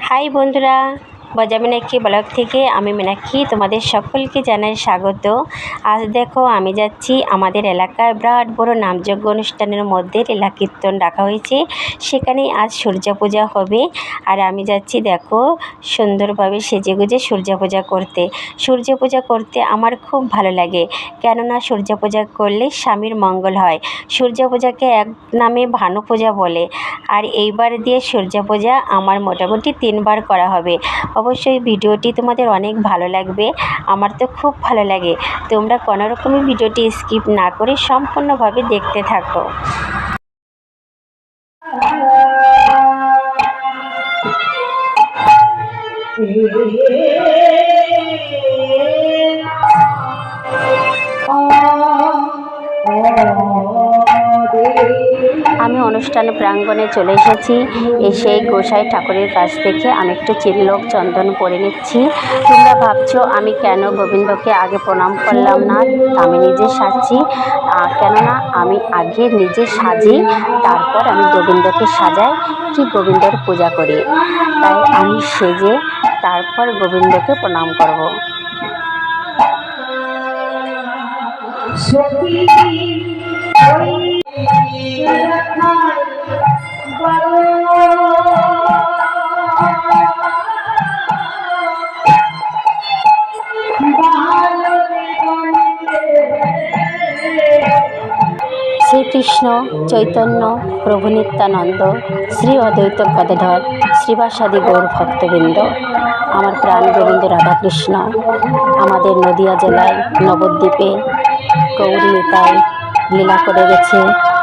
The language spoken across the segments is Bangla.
হাই বন্ধুরা। বজা মিনাক্ষী ব্লগ থেকে আমি মিনাক্ষী তোমাদের সকলকে জানাই স্বাগত। আজ দেখো আমি যাচ্ছি আমাদের এলাকায় বিরাট বড় নামযজ্ঞ অনুষ্ঠানের মধ্যে লীলা কীর্তন রাখা হয়েছে। সেখানে আজ সূর্যা পূজা হবে। আর আমি যাচ্ছি দেখো সুন্দরভাবে সেজে গুজে সূর্যা পূজা করতে। সূর্য পূজা করতে আমার খুব ভালো লাগে। কেননা সূর্যা পূজা করলে স্বামীর মঙ্গল হয়। সূর্যা পূজাকে এক নামে ভানু পূজা বলে। আর এইবার দিয়ে সূর্যা পূজা আমার মোটামুটি তিনবার করা হবে। অবশ্যই ভিডিওটি তোমাদের অনেক ভালো লাগবে। আমার তো খুব ভালো লাগে। তোমরা কোনো রকমই ভিডিওটি স্কিপ না করে সম্পূর্ণভাবে দেখতে থাকো। আমি অনুষ্ঠান প্রাঙ্গণে চলে এসেছি। এসে গোসাই ঠাকুরের কাছ থেকে আমি একটু চিরলোক চন্দন পরে নিচ্ছি। তোমরা ভাবছ, আমি কেন গোবিন্দকে আগে প্রণাম করলাম না? আমি নিজে সাজছি। কেননা আমি আগে নিজে সাজি, তারপর আমি গোবিন্দকে সাজাই, কি গোবিন্দর পূজা করি। তাই আমি সেজে, তারপর গোবিন্দকে প্রণাম করব। শ্রীকৃষ্ণ চৈতন্য, প্রভু নিত্যানন্দ, শ্রী অদ্বৈত গদাধর, শ্রীবাসাদি গৌর ভক্তবৃন্দ, আমার প্রাণ গোবিন্দ রাধাকৃষ্ণ, আমাদের নদিয়া জেলায় নবদ্বীপে গৌরী লীলা করে গেছে,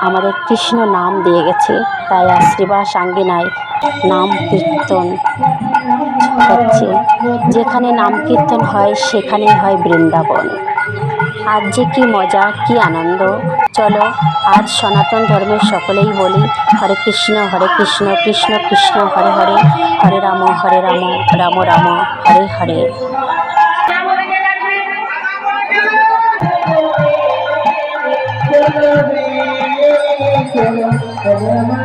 আমাদের কৃষ্ণ নাম দিয়ে গেছে, তাই আর শ্রীবাস আঙ্গিনায় নাম কীর্তন হচ্ছে। যেখানে নাম কীর্তন হয়, সেখানেই হয় বৃন্দাবন। আজ যে কি মজা, কি আনন্দ। চলো, আজ সনাতন ধর্মের সকলেই বলি, হরে কৃষ্ণ হরে কৃষ্ণ কৃষ্ণ কৃষ্ণ, হরে হরে হরে রাম হরে রাম রাম রাম, হরে হরে। আগে আগে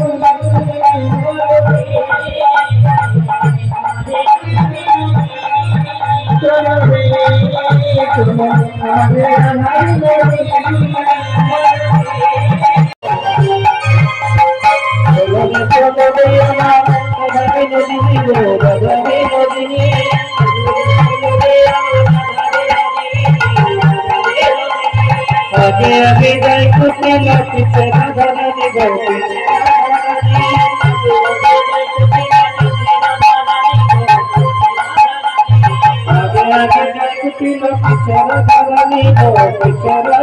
কৃষ্ণ আগে আগে যাই কুশল কুশল ধরণি গৌরী আগে আগে যাই কুশল কুশল ধরণি গৌরী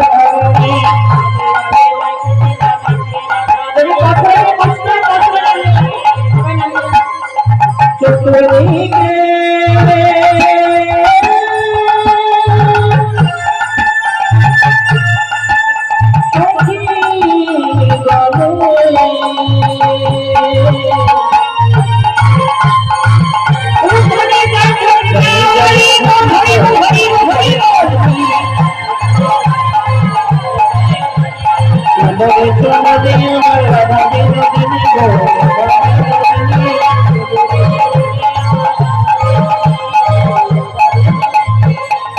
रे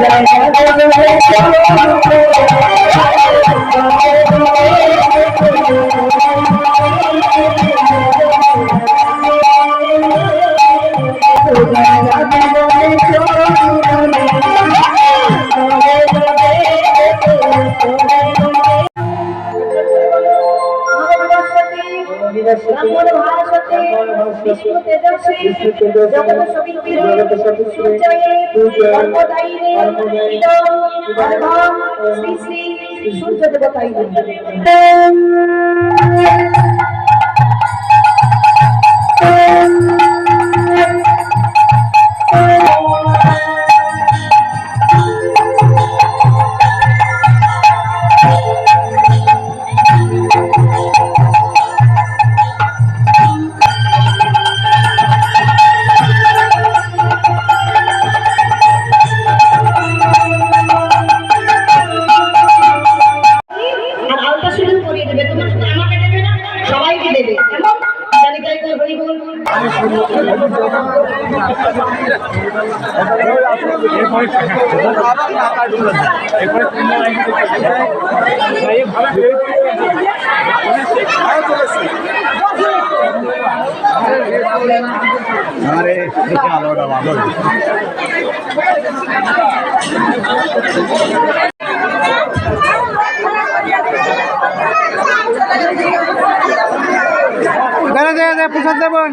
যায় বিষ্ণু তেজস্বী জগৎ সবিত্রী সূর্যয়ে কর্মদায়িনে ইদম ধর্মম শ্রী শ্রী সূর্য দেবতাই সবাইকে দেবে। আরে আলোটা ভালো দাঁড়া প্রসাদ দেবেন